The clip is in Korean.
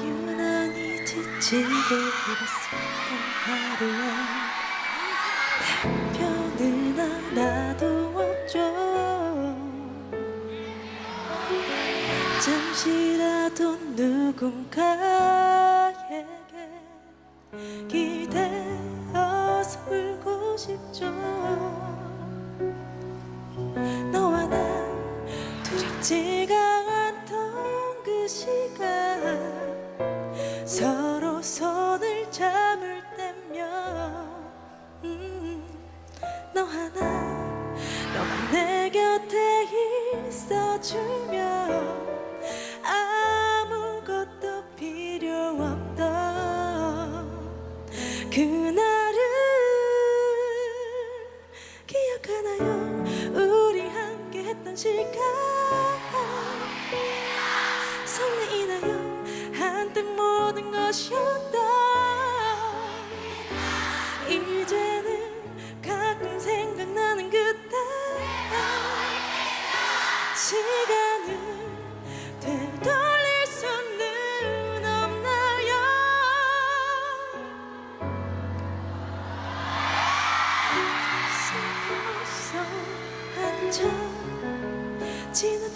유난히 지치고 그랬었던 하루에 답변은 하나도 없죠. 잠시라도 누군가 두렵지가 않던 그 시간 서로 손을 잡을 때면 음, 너 하나 너만 내 곁에 있어주면 아무것도 필요 없던 그날을 기억하나요? 우리 함께 했던 시간 한때 모든 것이었다. 이제는 가끔 생각나는 그때 시간을 되돌릴 수는 없나요? 슬픔없어 한참 지나고